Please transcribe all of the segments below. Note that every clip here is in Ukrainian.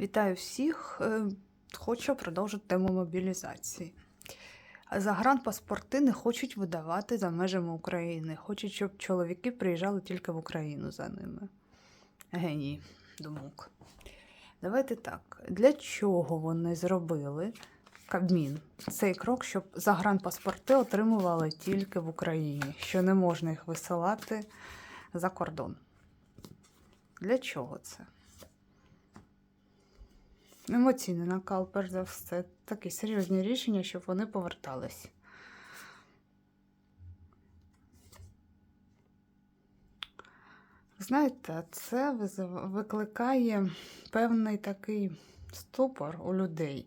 Вітаю всіх. Е, Хочу продовжити тему мобілізації. Загранпаспорти не хочуть видавати за межами України. Хочуть, щоб чоловіки приїжджали тільки в Україну за ними. Геній думок. Давайте так. Для чого вони зробили Кабмін цей крок, щоб загранпаспорти отримували тільки в Україні, що не можна їх висилати за кордон? Для чого це? Емоційний накал, перш за все, такі серйозні рішення, щоб вони повертались. Знаєте, це викликає певний такий ступор у людей.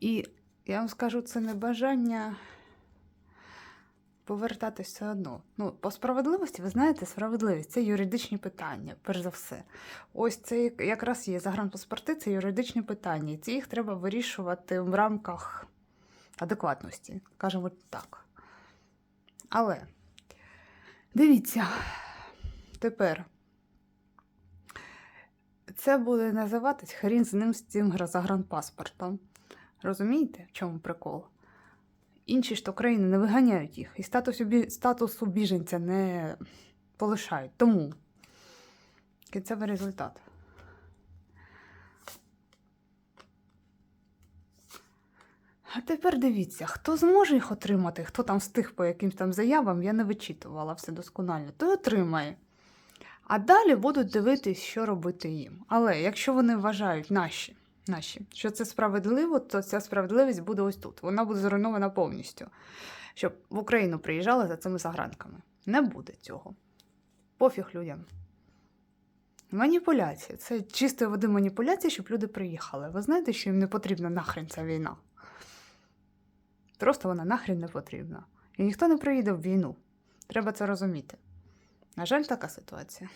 І я вам скажу, це не бажання повертатись все одно. Ну, по справедливості, ви знаєте, справедливість це юридичні питання, перш за все. Ось це якраз є загранпаспорти, це юридичні питання. І ці їх треба вирішувати в рамках адекватності, кажемо так. Але дивіться, тепер це буде називатись хрін з ним з цим загранпаспортом. Розумієте, в чому прикол? Інші ж то країни не виганяють їх і статусу, бі- статусу біженця не полишають. Тому кінцевий результат. А тепер дивіться, хто зможе їх отримати, хто там встиг по якимсь там заявам, я не вичитувала все досконально, той отримає. А далі будуть дивитись, що робити їм. Але якщо вони вважають наші, наші, що це справедливо, то ця справедливість буде ось тут. Вона буде зруйнована повністю. Щоб в Україну приїжджали за цими загранками. Не буде цього. Пофіг людям. Маніпуляція. Це чистої води маніпуляція, щоб люди приїхали. Ви знаєте, що їм не потрібна нахрен ця війна. Просто вона нахрен не потрібна. І ніхто не приїде в війну. Треба це розуміти. На жаль, така ситуація.